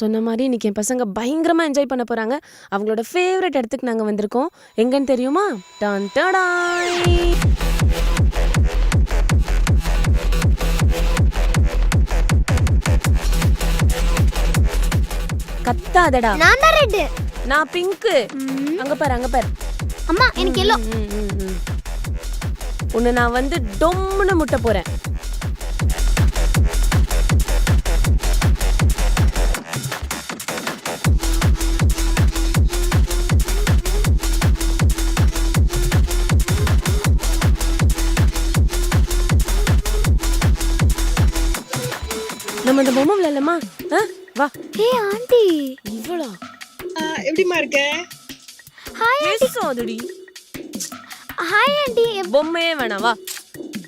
சொன்ன மாதிரி இன்னைக்கு என் பசங்க பயங்கரமா என்ஜாய் பண்ண போறாங்க. அவங்களோட ஃபேவரட் இடத்துக்கு நாங்க வந்திருக்கோம். எங்கன்னு தெரியுமா? டான் டடாய். கத்தாதடா. நான் தான் ரெட் நான் பிங்க்கு அங்க பாரு அங்க பாரு. அம்மா எனக்கு எல்லோ. உன்னை நான் வந்து டொம்முன்னு முட்ட போறேன். நம்ம இந்த பொம்மை விளையாடலாமா? ஆ வா. Hey aunty. இவ்வளோ ஆ, எப்படிம்மா இருக்க? ஹாய் பேசாதடி. Hi aunty. பொம்மையே வேணாம் வா.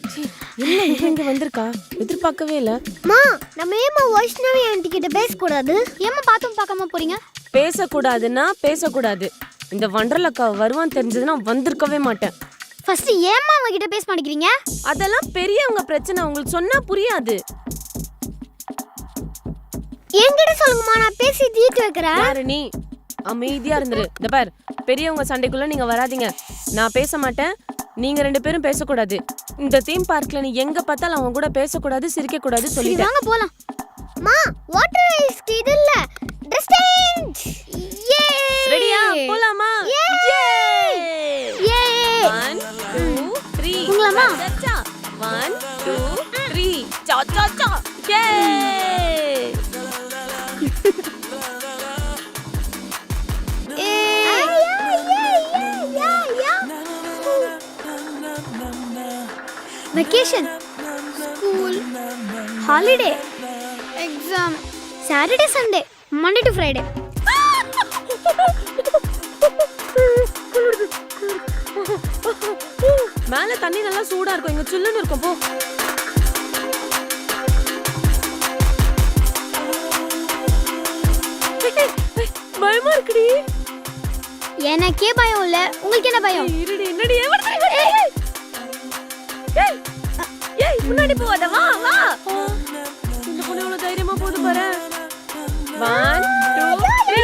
சீ, என்ன இவ இங்க வந்திருக்கா? எதிர்பார்க்கவே இல்ல. மா நம்ம ஏமா வைஷ்ணவி ஆண்டி கிட்ட பேசக்கூடாது? ஏமா பார்த்தும் பார்க்காம போறீங்க? பேசக்கூடாதுன்னா பேசக்கூடாது. இந்த வண்டர்லக்கா வருவான்னு தெரிஞ்சதுன்னா வந்திருக்கவே மாட்டேன். ஃபர்ஸ்ட் ஏமா அவங்க கிட்ட பேச மாட்டேங்கிறீங்க? அதெல்லாம் பெரியவங்க பிரச்சனை. உங்களுக்கு சொன்னா புரியாது. என்கிட்ட சொல்லுங்கம்மா நான் பேசி தீர்த்து வைக்கிறேன். யாரு நீ? அமைதியா இருந்துரு. இந்த பார் பெரியவங்க சண்டைக்குள்ள நீங்க வராதீங்க. நான் பேச மாட்டேன். நீங்க ரெண்டு பேரும் பேசக்கூடாது. இந்த தீம் பார்க்ல நீ எங்க பார்த்தாலும் அவங்க கூட பேசக்கூடாது சிரிக்க கூடாது சரி சொல்லிட்டேன். வாங்க போலாம். மா வாட்டர் ஐஸ்க்கு இது இல்ல. ட்ரெஸ் சேஞ்ச் யே ரெடியா போலாமா? யே ஒன் டூ த்ரீ உங்களாம்மா? ஒன் டூ த்ரீ சா சா சா vacation school holiday exam Saturday Sunday Monday to Friday மேலே தண்ணி நல்லா சூடாக இருக்கும். இங்கே சில்லுன்னு இருக்கும் போ. எனக்கே பயம் இல்ல. உங்களுக்கு என்ன பயம்? இருடி என்னடி? ஏய், ஏய். முன்னாடி போகாத வா வா. இந்த பொண்ணு எவ்வளவு தைரியமா போகுது பாரு. ஒன் டூ த்ரீ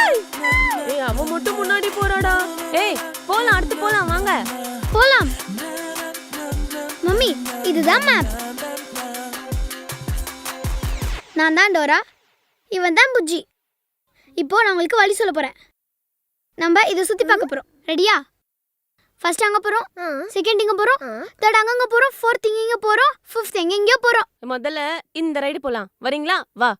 ஏய் அவன் மட்டும் முன்னாடி போறாடா. ஏய் போலாம் அடுத்து போலாம் வாங்க. போலாம். மம்மி இதுதான் மேப் நான் தான் டோரா. இவன் தான் புஜ்ஜி. இப்போ நான் உங்களுக்கு வழி சொல்ல போறேன். நம்ம இதை சுத்தி பார்க்க போறோம். ரெடியா ஃபர்ஸ்ட் அங்க போறோம். செகண்ட் இங்க போறோம். தேர்ட் அங்கங்க போறோம். ஃபோர்த் இங்க போறோம். ஃபிஃப்த் எங்க எங்கேயோ போறோம். முதல்ல இந்த ரைடு போலாம். வரீங்களா? வா.